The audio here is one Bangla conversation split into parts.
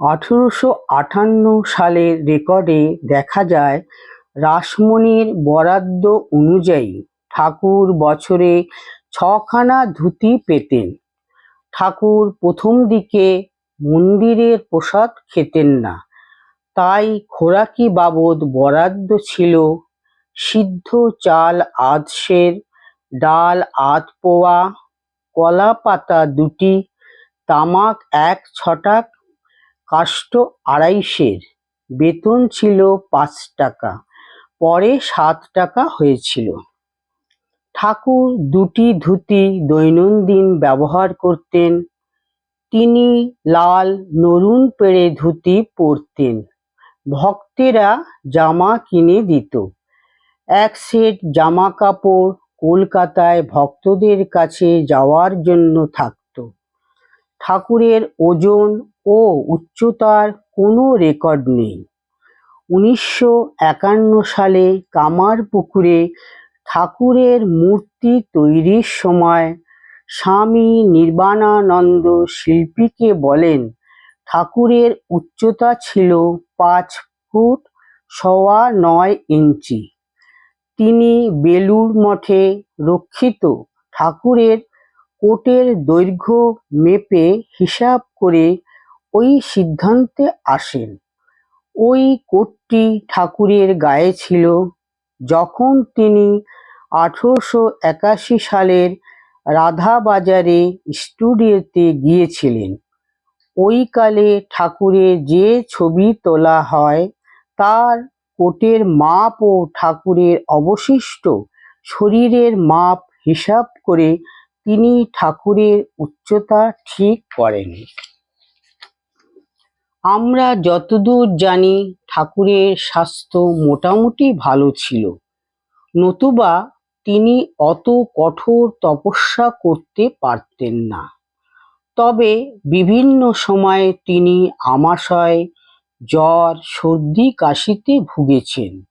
আঠেরোশো আটান্ন সালের রেকর্ডে দেখা যায়, রাসমণির বরাদ্দ অনুযায়ী ঠাকুর বছরে ছখানা ধুতি পেতেন। ঠাকুর প্রথম দিকে মন্দিরের প্রসাদ খেতেন না। তাই খোরাকি বাবদ বরাদ্দ ছিল সিদ্ধ চাল আধ সের ডাল আধ পোয়া কলা পাতা দুটি, তামাক এক ছটাক কাষ্ঠ আড়াইশের। বেতন ছিল পাঁচ টাকা। পরে সাত টাকা হয়েছিল। ঠাকুর দুটি ধুতি দৈনন্দিন ব্যবহার করতেন। তিনি লাল নরুন পেড়ে ধুতি পরতেন। ভক্তেরা জামা কিনে দিত। এক সেট জামা কাপড় কলকাতায় ভক্তদের কাছে যাওয়ার জন্য থাকত। ঠাকুরের ওজন ও উচ্চতার কোনো রেকর্ড নেই। উনিশশো একান্ন সালে কামারপুকুরে ঠাকুরের মূর্তি তৈরির সময় স্বামী নির্বাণানন্দ শিল্পীকে বলেন, ঠাকুরের উচ্চতা ছিল পাঁচ ফুট সওয়া নয় ইঞ্চি। তিনি বেলুড় মঠে রক্ষিত। ঠাকুরের কোটের দৈর্ঘ্য মেপে হিসাব করে ওই সিদ্ধান্তে আসেন। ওই কোটটি ঠাকুরের গায়ে ছিল। যখন তিনি আঠেরোশো একাশি সালের রাধাবাজারে স্টুডিওতে গিয়েছিলেন, ওই কালে ঠাকুরের যে ছবি তোলা হয়, তার কোটের মাপ ও ঠাকুরের অবশিষ্ট শরীরের মাপ হিসাব করে তিনি ঠাকুরের উচ্চতা ঠিক করেন। আমরা যতদূর জানি ঠাকুরের স্বাস্থ্য মোটামুটি ভালো ছিল। নতুবা তিনি অত কঠোর তপস্যা করতে পারতেন না। তবে বিভিন্ন সময়ে তিনি আমাশয় জ্বর, সর্দি, কাশিতে ভুগেছেন।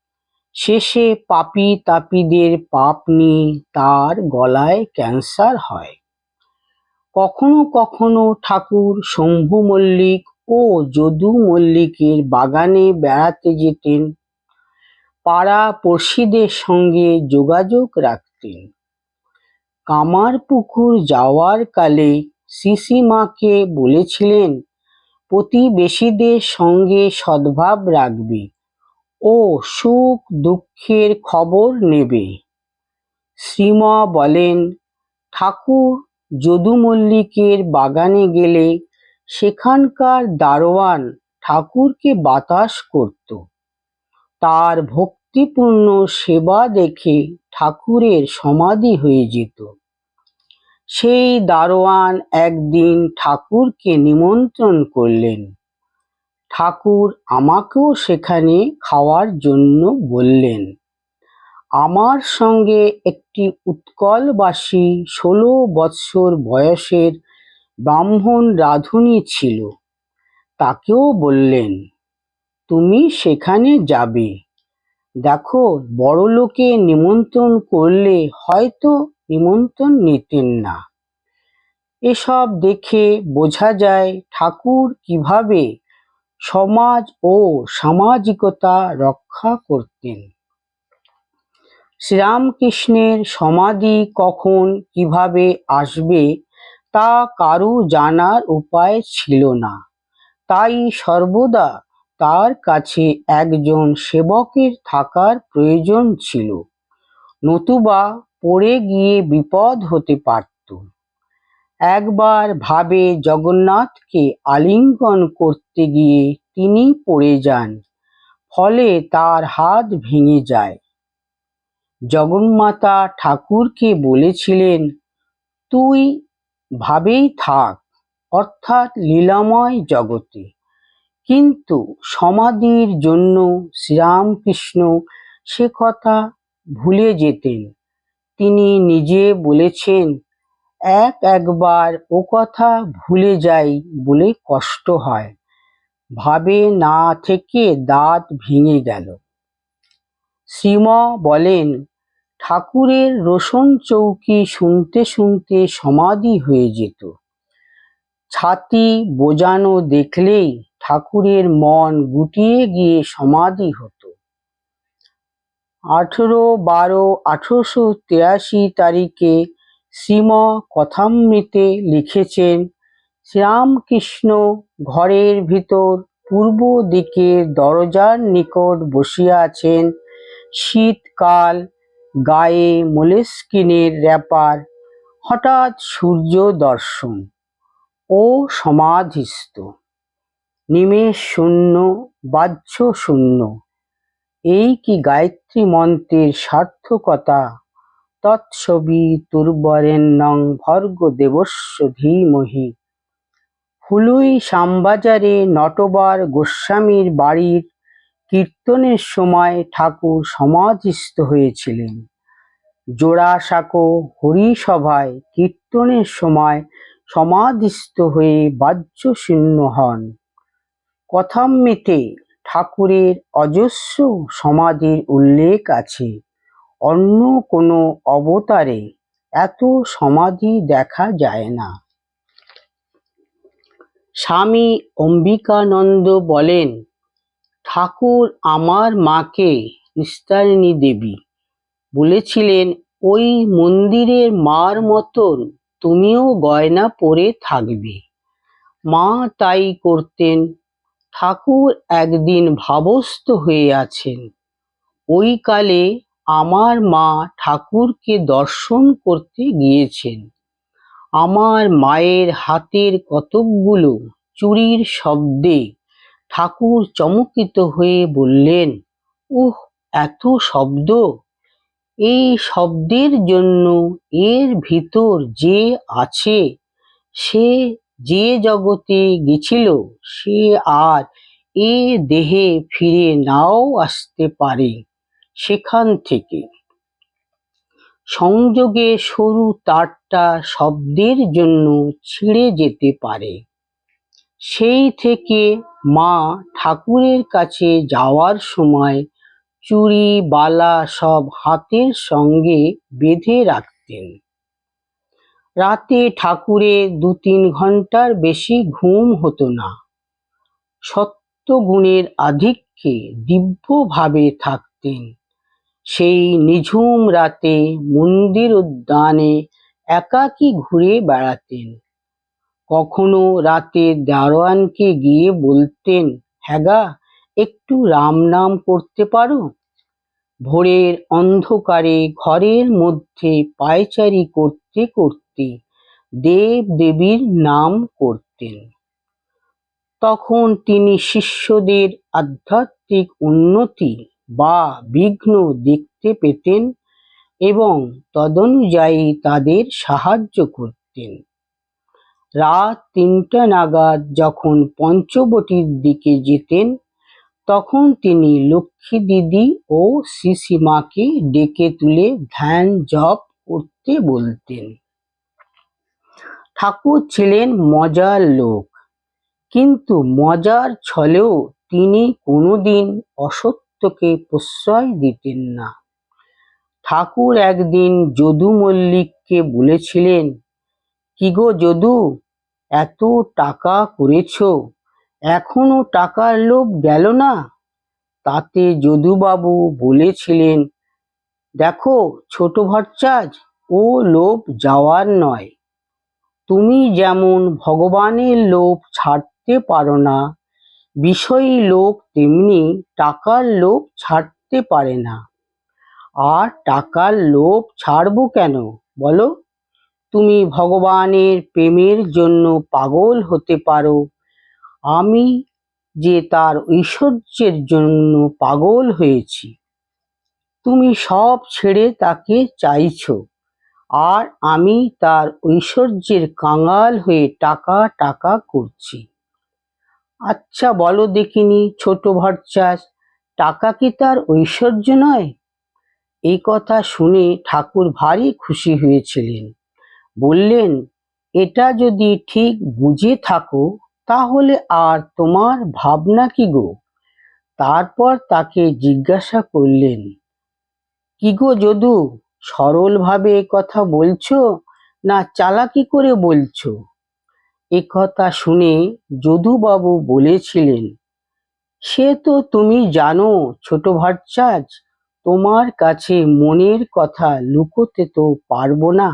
শেষে পাপি তাপিদের পাপ নিয়ে তার গলায় ক্যান্সার হয়। কখনো কখনো ঠাকুর শম্ভু মল্লিক ও যদু মল্লিকের বাগানে বেড়াতে যেতেন পাড়া পড়শিদের সঙ্গে যোগাযোগ রাখতেন। কামারপুকুর যাওয়ার কালে সিসিমাকে বলেছিলেন, প্রতিবেশীদের সঙ্গে সদ্ভাব রাখবে ও সুখ দুঃখের খবর নেবে। শ্রীমা বলেন, ঠাকুর, যদু মল্লিকের বাগানে গেলে সেখানকার দারোয়ান ঠাকুরকে বাতাস করত। তার ভক্তিপূর্ণ সেবা দেখে ঠাকুরের সমাধি হয়ে যেত। সেই দারোয়ান একদিন ঠাকুরকে নিমন্ত্রণ করলেন। ঠাকুর আমাকেও সেখানে খাওয়ার জন্য বললেন, আমার সঙ্গে একটি উৎকলবাসী ষোলো বৎসর বয়সের ব্রাহ্মণ রাঁধুনি ছিল। তাকেও বললেন, তুমি সেখানে যাবে। দেখো, বড়লোকে নিমন্ত্রণ করলে হয়তো নিমন্ত্রণ নিতেন না। এসব দেখে বোঝা যায় ঠাকুর কীভাবে সমাজ ও সামাজিকতা রক্ষা করতেন। শ্রীরামকৃষ্ণের সমাধি কখন কীভাবে আসবে তা কারু জানার উপায় ছিল না। তাই সর্বদা তার কাছে একজন সেবকের থাকার প্রয়োজন ছিল। নতুবা পড়ে গিয়ে বিপদ হতে পারত। একবার ভাবে জগন্নাথকে আলিঙ্গন করতে গিয়ে তিনি পড়ে যান, ফলে তার হাত ভেঙে যায়। জগন্মাতা ঠাকুরকে বলেছিলেন, তুই ভাবেই থাক, অর্থাৎ লীলাময় জগতে। কিন্তু সমাধির জন্য শ্রীরামকৃষ্ণ সে কথা ভুলে যেতেন। তিনি নিজে বলেছেন, এক একবার ও কথা ভুলে যাই বলে কষ্ট হয়। ভাবে না থেকে দাঁত ভেঙে গেল। শ্রীম বলেন ঠাকুরের রোশন চৌকি শুনতে শুনতে সমাধি হয়ে যেত। ছাতি বোজানো দেখলেই ঠাকুরের মন গুটিয়ে গিয়ে সমাধি হতো। আঠেরো বারো আঠেরোশো তেরাশি তারিখে শ্রীম কথামৃতে লিখেছেন, শ্রীরামকৃষ্ণ ঘরের ভিতর পূর্ব দিকে দরজার নিকট বসিয়া আছেন। শীতকাল গায়ে মোলেস্কিনের র্যাপার, হঠাৎ সূর্য দর্শন। ও সমাধিস্থ। নিমেষ শূন্য, বাহ্য শূন্য। এই কি গায়ত্রী মন্ত্রের সার্থকতা? তৎসবি তুর্বরেণ্যং ভর্গ দেবস্য ধীমহি। হুলুই শ্যামবাজারে নটবার গোস্বামীর বাড়ির কীর্তনের সময় ঠাকুর সমাধিস্থ হয়েছিলেন। জোড়াসাঁকো হরিসভায় কীর্তনের সময় সমাধিস্থ হয়ে বাহ্যশূন্য হন। কথামৃতে ঠাকুরের অজস্র সমাধির উল্লেখ আছে। অন্য কোনো অবতারে এত সমাধি দেখা যায় না। স্বামী অম্বিকানন্দ বলেন ঠাকুর আমার মাকে নিস্তারিণী দেবী বলেছিলেন, ওই মন্দিরের মার মতন তুমিও গয়না পরে থাকবে মা তাই করতেন। ঠাকুর একদিন ভাবস্থ হয়ে আছেন। ওই কালে আমার মা ঠাকুরকে দর্শন করতে গিয়েছেন। আমার মায়ের হাতের কতকগুলো চুরির শব্দে ঠাকুর চমকিত হয়ে বললেন, উহ, এত শব্দ! এই শব্দের জন্য এর ভিতর যে আছে, সে যে জগতে গেছিল, সে আর এ দেহে ফিরে নাও আসতে পারে সেখান থেকে। সংযোগে সরু তারটা শব্দের জন্য ছিঁড়ে যেতে পারে। সেই থেকে মা ঠাকুরের কাছে যাওয়ার সময় চুড়ি, বালা সব হাতের সঙ্গে বেঁধে রাখতেন। রাতে ঠাকুরে দু তিন ঘণ্টার বেশি ঘুম হতো না। সত্যগুণের আধিক্যে দিব্যভাবে থাকতেন। সেই নিঝুম রাতে মন্দির উদ্যানে একাকী ঘুরে বেড়াতেন। কখনো রাতে দারোয়ানকে গিয়ে বলতেন, হ্যাগা, একটু রাম নাম করতে পারো? ভোরের অন্ধকারে ঘরের মধ্যে পায়চারি করতে করতে দেব দেবীর নাম করতেন। তখন তিনি শিষ্যদের আধ্যাত্মিক উন্নতি বা বিঘ্ন দেখতে পেতেন এবং তদনুযায়ী তাদের সাহায্য করতেন। রাত তিনটা নাগাদ যখন পঞ্চবটির দিকে যেতেন, তখন তিনি লক্ষ্মী দিদি ও শ্রীশ্রীমাকে ডেকে তুলে ধ্যান জপ করতে বলতেন। ঠাকুর ছিলেন মজার লোক, কিন্তু মজার ছলেও তিনি কোনোদিন অসত্যকে প্রশ্রয় দিতেন না। ঠাকুর একদিন যদু মল্লিককে বলেছিলেন কি গো যদু? এত টাকা করেছ। এখনও টাকার লোভ গেল না? তাতে যদুবাবু বলেছিলেন, দেখো ছোট ভট্টাচ, ও লোভ যাওয়ার নয়। তুমি যেমন ভগবানের লোভ ছাড়তে পারো না, বিষয়ী লোক তেমনি টাকার লোভ ছাড়তে পারে না। আর টাকার লোভ ছাড়বো কেন বলো? তুমি ভগবানের প্রেমের জন্য পাগল হতে পারো। আমি যে তার ঐশ্বর্যের জন্য পাগল হয়েছি, তুমি সব ছেড়ে তাকে চাইছ। আর আমি তার ঐশ্বর্যের কাঙাল হয়ে টাকা টাকা করছি। আচ্ছা বলো দেখিনি ছোট ভট্টাস টাকা কি তার ঐশ্বর্য নয়? এই কথা শুনে ঠাকুর ভারী খুশি হয়েছিলেন। বললেন, এটা যদি ঠিক বুঝে থাকো, তাহলে আর তোমার ভাবনা কি গো? তারপর তাকে জিজ্ঞাসা করলেন, কি গো যদু, সরলভাবে কথা বলছো, না চালাকি করে বলছো? একথা শুনে যদুবাবু বলেছিলেন, সে তো তুমি জানো, ছোট ভাটচাঁচ তোমার কাছে মনের কথা লুকোতে তো পারব না।